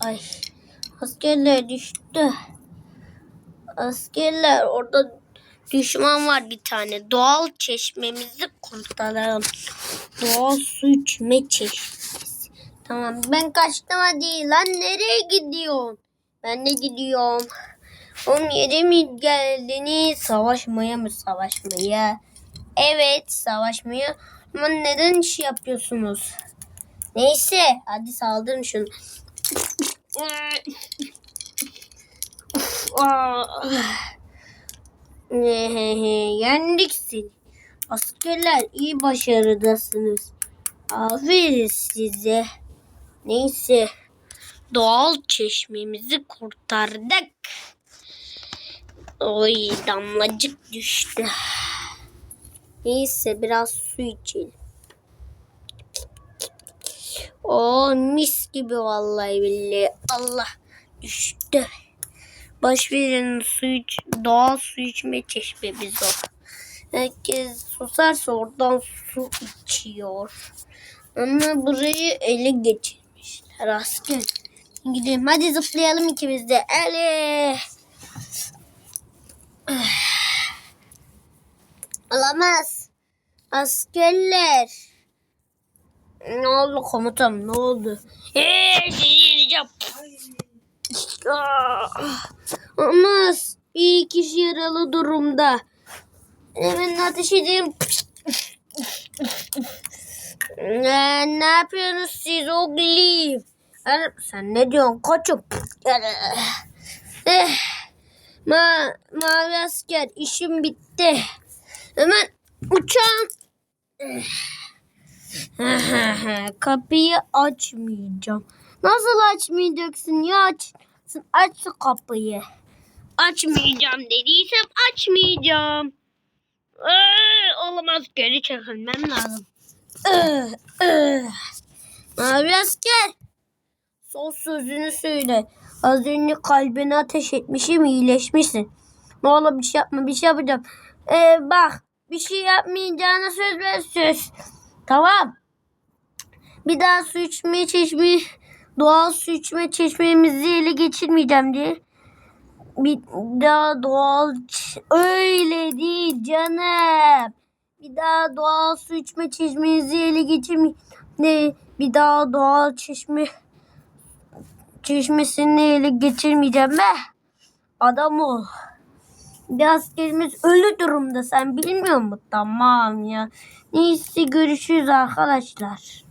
Ay askerler düştü. Askerler orada düşman var bir tane. Doğal çeşmemizi kurtaralım. Doğal su içme çeşmesi. Tamam ben kaçtım hadi. Lan nereye gidiyorsun? Ben de gidiyorum. Oğlum yere mi geldiniz? Savaşmaya mı savaşmaya? Evet savaşmaya. Ama neden iş yapıyorsunuz? Neyse hadi saldırın şunu. Yendik seni. Askerler iyi başarıdasınız. Aferin size. Neyse. Doğal çeşmemizi kurtardık. Oy damlacık düştü. Neyse biraz su içelim. O mis gibi vallahi billahi. Allah düştü. Boş verin su iç, doğal su içme çeşmemiz o. Herkes susarsa oradan su içiyor. Ama burayı ele geçirmişler asker. Gidelim hadi zıplayalım ikimiz de. Ele. Olamaz. Askerler. Ne oldu komutanım ne oldu? Eee yeneceğim. Ah, Olmaz. Bir kişi yaralı durumda. Hemen ateş edeyim. Ne, ne yapıyorsunuz siz? Er- Sen ne diyorsun koçum? Eh, ma mavi asker işim bitti. Hemen uçağım. Kapıyı açmayacağım. Nasıl açmayacaksın ya aç. Aç şu kapıyı. Açmayacağım dediysem açmayacağım. Ee, olamaz geri çekilmem lazım. Ee, ee. Asker. Son sözünü söyle. Az önce kalbine ateş etmişim iyileşmişsin. Ne olur bir şey yapma bir şey yapacağım. Ee, bak bir şey yapmayacağına söz ver söz. Tamam. Bir daha su içme çeşme doğal su içme çeşmemizi ele geçirmeyeceğim diye. Bir daha doğal öyle değil canım. Bir daha doğal su içme çeşmenizi ele geçirme ne bir daha doğal çeşme çeşmesini ele geçirmeyeceğim be. Adam ol. Bir askerimiz ölü durumda sen bilmiyor musun? Tamam ya. Neyse görüşürüz arkadaşlar.